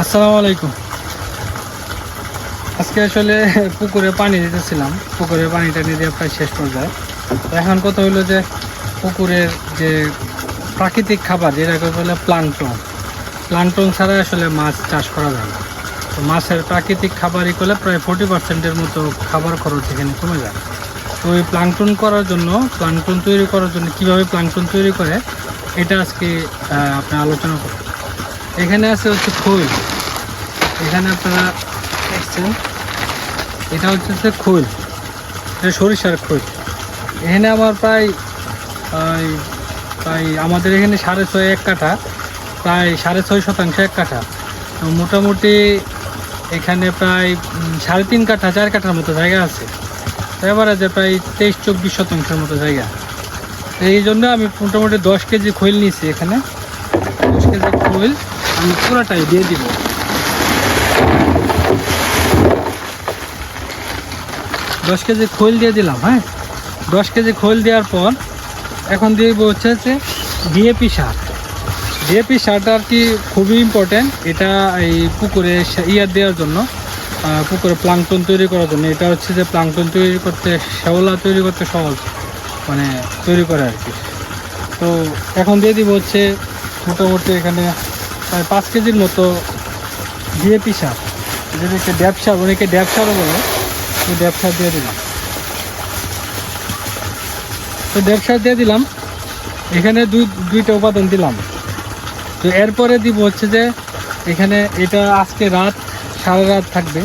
আসসালামু আলাইকুম। আজকে আসলে পুকুরে পানি দিতেছিলাম। পুকুরে পানিটা নিয়ে দিয়ে প্রায় শেষ পর্যায়ে। এখন কথা হলো যে পুকুরের যে প্রাকৃতিক খাবার, যেটাকে বলে প্লান্টন প্লান্টন ছাড়া আসলে মাছ চাষ করা যায় না। তো মাছের প্রাকৃতিক খাবারই করলে প্রায় ফোর্টি পার্সেন্টের মতো খাবার খরচ এখানে কমে যায়। তো ওই প্লান্টন করার জন্য, প্লান্টন তৈরি করার জন্য কীভাবে প্লান্টন তৈরি করে, এটা আজকে আপনি আলোচনা করব। এখানে আছে হচ্ছে খোল। এখানে আপনারা দেখছেন, এটা হচ্ছে খোল। এটা সরিষার খোল। এখানে আমার প্রায় প্রায় আমাদের এখানে সাড়ে ছয় এক কাঠা, প্রায় সাড়ে ছয় শতাংশ এক কাঠা। তো মোটামুটি এখানে প্রায় সাড়ে তিন কাঠা, চার কাঠার মতো জায়গা আছে। এবার আছে প্রায় তেইশ চব্বিশ শতাংশের মতো জায়গা। এই জন্য আমি মোটামুটি দশ কেজি খৈল নিয়েছি এখানে। দশ কেজি খৈল। আমি পুরোটাই দিয়ে দিব। দশ কেজি খৈল দিয়ে দিলাম হ্যাঁ? দশ কেজি খৈল দেওয়ার পর এখন দিব হচ্ছে যে ডিএপি সার। ডিএপি সারটা আর কি খুবই ইম্পর্টেন্ট এটা এই পুকুরে ইয়ার দেওয়ার জন্য পুকুরে প্লাঙ্কটন তৈরি করার জন্য। এটা হচ্ছে যে প্লাঙ্কটন তৈরি করতে, শ্যাওলা তৈরি করতে সহজ মানে তৈরি করে আর কি। তো এখন দিয়ে দিব হচ্ছে মোটামুটি এখানে প্রায় পাঁচ কেজির মতো ডিএপি সার। যেটাকে ড্যাপ সার, অনেকে ড্যাপ সারও বলে। ড্যাপ সার দিয়ে দিলাম। তো সার দিয়ে দিলাম। এখানে দুই, দুইটা উপাদান দিলাম। তো এরপরে দিব হচ্ছে যে, এখানে এটা আজকে রাত, সারা রাত থাকবে।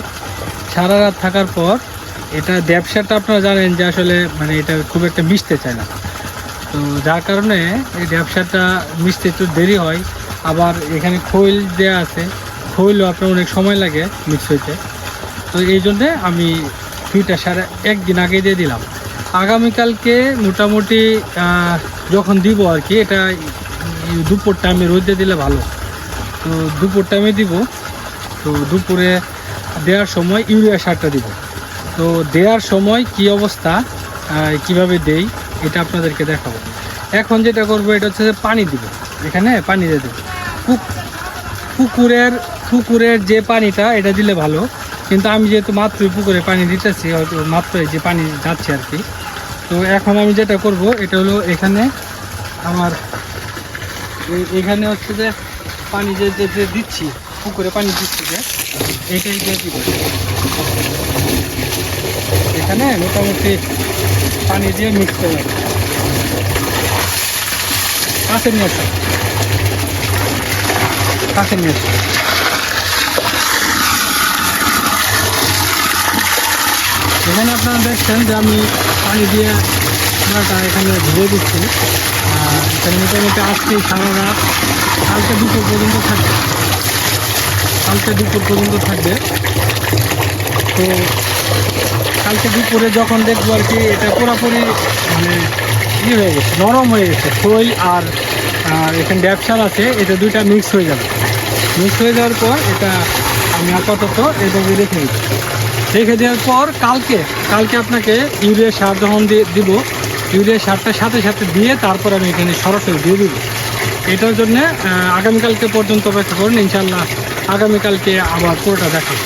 সারা রাত থাকার পর এটা ব্যবসাটা আপনারা জানেন যে আসলে মানে এটা খুব একটা মিশতে চায় না। তো যার কারণে এই ব্যবসাটা মিশতে একটু দেরি হয়। আবার এখানে খৈল দেওয়া আছে। খৈলও আপনার অনেক সময় লাগে মিক্স হইতে। তো এই জন্যে আমি দুইটা সারা একদিন আগে দিয়ে দিলাম। আগামীকালকে মোটামুটি যখন দিব আর কি, এটা দুপুর টাইমে রোদে দিলে ভালো। তো দুপুর টাইমে দিব। তো দুপুরে দেওয়ার সময় ইউরিয়া সারটা দিব। তো দেওয়ার সময় কি অবস্থা কীভাবে দেই, এটা আপনাদেরকে দেখাবো। এখন যেটা করব, এটা হচ্ছে পানি দিব। এখানে পানি দিয়ে দেবো। পুকুরের পুকুরের যে পানিটা, এটা দিলে ভালো। কিন্তু আমি যেহেতু মাত্রই পুকুরে পানি দিতেছি, হয়তো মাত্রই যে পানি যাচ্ছে আর কি। তো এখন আমি যেটা করব, এটা হলো এখানে আমার এখানে হচ্ছে যে পানি যে যে যে দিচ্ছি, পুকুরে পানি দিচ্ছি যে এইটাই দিয়ে দিব। এখানে মোটামুটি পানি দিয়ে মিক্স করে। কাছে নিয়ে আসো। কাছে নিয়ে আসো এখানে আপনারা দেখছেন যে আমি পানি দিয়ে পুরাটা এখানে ধুয়ে দিচ্ছি। আর এখানে মোটামুটি আজকে সারা রাত, কালকে দুপুর পর্যন্ত থাকবে। কালকে দুপুর পর্যন্ত থাকবে। তো কালকে দুপুরে যখন দেখব আর কি, এটা পুরোপুরি মানে ই হয়ে গেছে, নরম হয়ে গেছে, খই আর এখানে ব্যবসার আছে, এটা দুইটা মিক্স হয়ে যাবে। মিক্স হয়ে যাওয়ার পর এটা আমি আপাতত এভাবে রেখে দিচ্ছি। রেখে দেওয়ার পর কালকে কালকে আপনাকে ইউরিয়া সার যখন দিয়ে দিব, ইউরিয়া সারটার সাথে সাথে দিয়ে তারপর আমি এখানে সরাসরি দিয়ে দিব। এটার জন্য আগামীকালকে পর্যন্ত অপেক্ষা করুন, ইনশাল্লাহ আগামীকালকে আবার পুরোটা দেখাবো।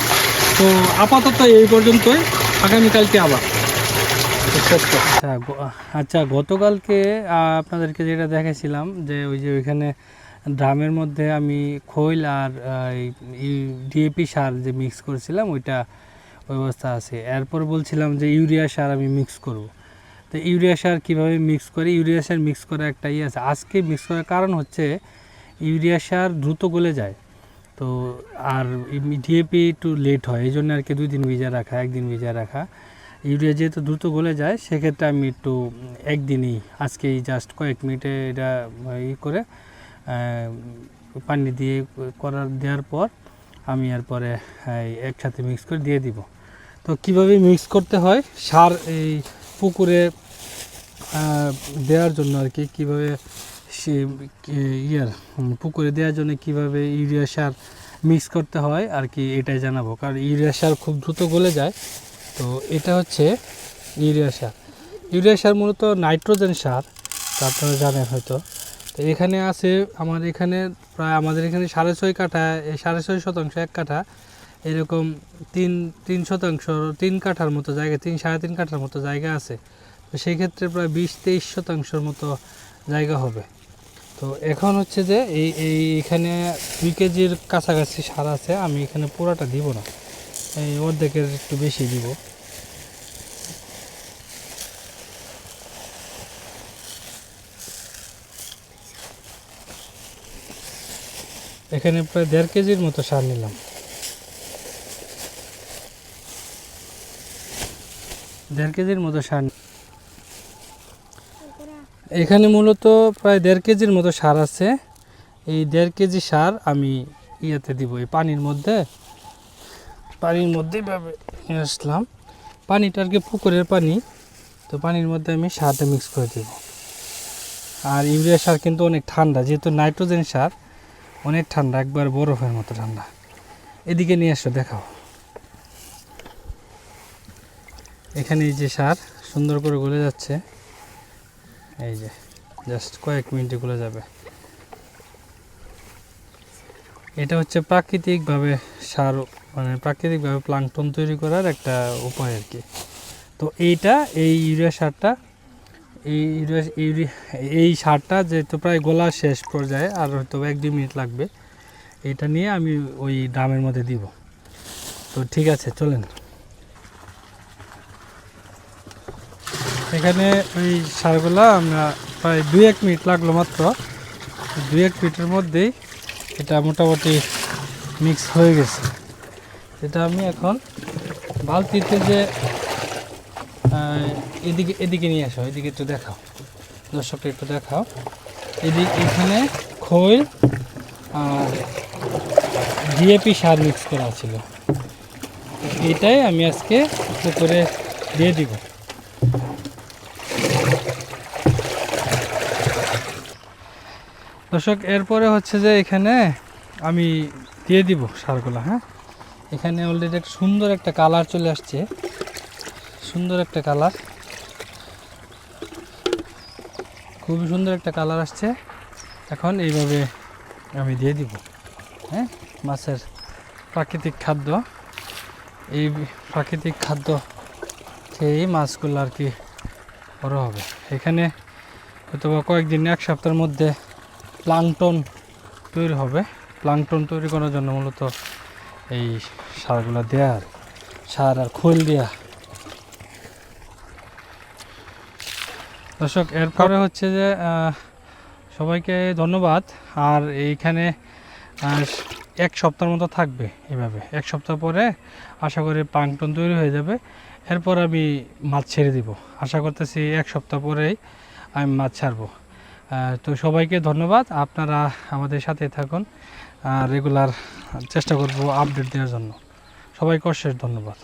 তো আপাতত এই পর্যন্তই, আগামীকালকে আবার। আচ্ছা আচ্ছা গতকালকে আপনাদেরকে যেটা দেখেছিলাম যে ওই যে ওইখানে ড্রামের মধ্যে আমি খৈল আর ডিএপি সার যে মিক্স করেছিলাম, ওইটা, ওই অবস্থা আছে। এরপর বলছিলাম যে ইউরিয়া সার আমি মিক্স করব। তো ইউরিয়া সার কীভাবে মিক্স করি? ইউরিয়া সার মিক্স করা একটা ইয়ে আছে। আজকে মিক্স করার কারণ হচ্ছে, ইউরিয়া সার দ্রুত গলে যায়। তো, আর ডিএপি একটু লেট হয়, এই জন্য আর কি দুই দিন ভিজা রাখা, একদিন ভিজা রাখা। ইউরিয়া যেহেতু দ্রুত গলে যায়, সেক্ষেত্রে আমি একটু একদিনই আজকেই জাস্ট কয়েক মিনিটে এটা ই করে পানি দিয়ে করার, দেওয়ার পর আমি এরপরে একসাথে মিক্স করে দিয়ে দিব। তো কীভাবে মিক্স করতে হয়? সার এই পুকুরে দেওয়ার জন্য আর কি, কীভাবে সে ইয়ার পুকুরে দেওয়ার জন্য কীভাবে ইউরিয়া সার মিক্স করতে হয় আর কি, এটাই জানাব। কারণ ইউরিয়া সার খুব দ্রুত গলে যায় তো এটা হচ্ছে ইউরিয়া সার। ইউরিয়া সার মূলত নাইট্রোজেন সার তা আপনারা জানেন হয়তো। তো এখানে আছে আমার এখানে প্রায় আমাদের এখানে সাড়ে ছয় কাঠা এই সাড়ে ছয় শতাংশ এক কাঠা। এরকম তিন তিন শতাংশ, তিন কাঠার মতো জায়গা, তিন, সাড়ে তিন কাঠার মতো জায়গা আছে। তো সেই ক্ষেত্রে প্রায় বিশ, তেইশ শতাংশের মতো জায়গা হবে। তো এখন হচ্ছে যে এই এই এখানে দুই কেজির কাছাকাছি সার আছে, আমি এখানে পুরাটা দিব না। এই অর্ধেকের একটু বেশি দিব। এখানে প্রায় দেড় কেজির মতো সার নিলাম। দেড় কেজির মতো সার এখানে মূলত প্রায় দেড় কেজির মতো সার আছে। এই দেড় কেজি সার আমি ইয়েতে দিব, এই পানির মধ্যে পানির মধ্যে নিয়ে আসলাম। পানিটা আর কি পুকুরের পানি, তো পানির মধ্যে আমি সারটা মিক্স করে দেব। আর ইউরিয়া সার কিন্তু অনেক ঠান্ডা, যেহেতু নাইট্রোজেন সার, অনেক ঠান্ডা, একবার বরফের মতো ঠান্ডা। এদিকে নিয়ে আসো, দেখাও। এখানে এই যে সার সুন্দর করে গলে যাচ্ছে। এই যে জাস্ট কয়েক মিনিটে গলে যাবে। এটা হচ্ছে প্রাকৃতিকভাবে সার মানে প্রাকৃতিকভাবে প্লাঙ্কটন তৈরি করার একটা উপায় আর কি। তো এইটা, এই ইউরিয়া সারটা, এই ইউরিয়া ইউরিয়া এই সারটা যেহেতু প্রায় গোলা শেষ পর্যায়ে, আর হয়তো এক দুই মিনিট লাগবে, এটা নিয়ে আমি ওই ড্রামের মধ্যে দিব। তো ঠিক আছে, চলেন। এখানে ওই সারগুলা আমরা প্রায় দুই এক মিনিট লাগল মাত্র। দুই এক মিনিটের মধ্যেই এটা মোটামুটি মিক্স হয়ে গেছে। এটা আমি এখন বালতিতে যে এদিকে এদিকে নিয়ে আসো, এদিকে একটু দেখাও। দর্শকটা একটু দেখাও। এদিকে, এখানে খৈল আর ডিএপি সার মিক্স করা ছিল। এটাই আমি আজকে পুকুরে দিয়ে দিব। দর্শক, এরপরে হচ্ছে যে এখানে আমি দিয়ে দিব সারগুলো হ্যাঁ? এখানে অলরেডি একটা সুন্দর একটা কালার চলে আসছে। সুন্দর একটা কালার খুবই সুন্দর একটা কালার আসছে। এখন এইভাবে আমি দিয়ে দিব হ্যাঁ? মাছের প্রাকৃতিক খাদ্য। এই প্রাকৃতিক খাদ্য খেয়েই মাছগুলো আর কি বড় হবে। এখানে হয়তো বা কয়েকদিন, এক সপ্তাহের মধ্যে প্লাংটন তৈরি হবে। প্লাংটন তৈরি করার জন্য মূলত এই সারগুলো দেয়া আর, সার আর খোল দেয়া। দর্শক, এরপরে হচ্ছে যে সবাইকে ধন্যবাদ। আর এইখানে এক সপ্তাহের মতো থাকবে এভাবে। এক সপ্তাহ পরে আশা করি প্লাংটন তৈরি হয়ে যাবে। এরপর আমি মাছ ছেড়ে দিব। আশা করতেছি এক সপ্তাহ পরেই আমি মাছ ছাড়বো। তো সবাইকে ধন্যবাদ। আপনারা আমাদের সাথে থাকুন। রেগুলার চেষ্টা করব আপডেট দেওয়ার জন্য। সবাইকে অশেষ ধন্যবাদ।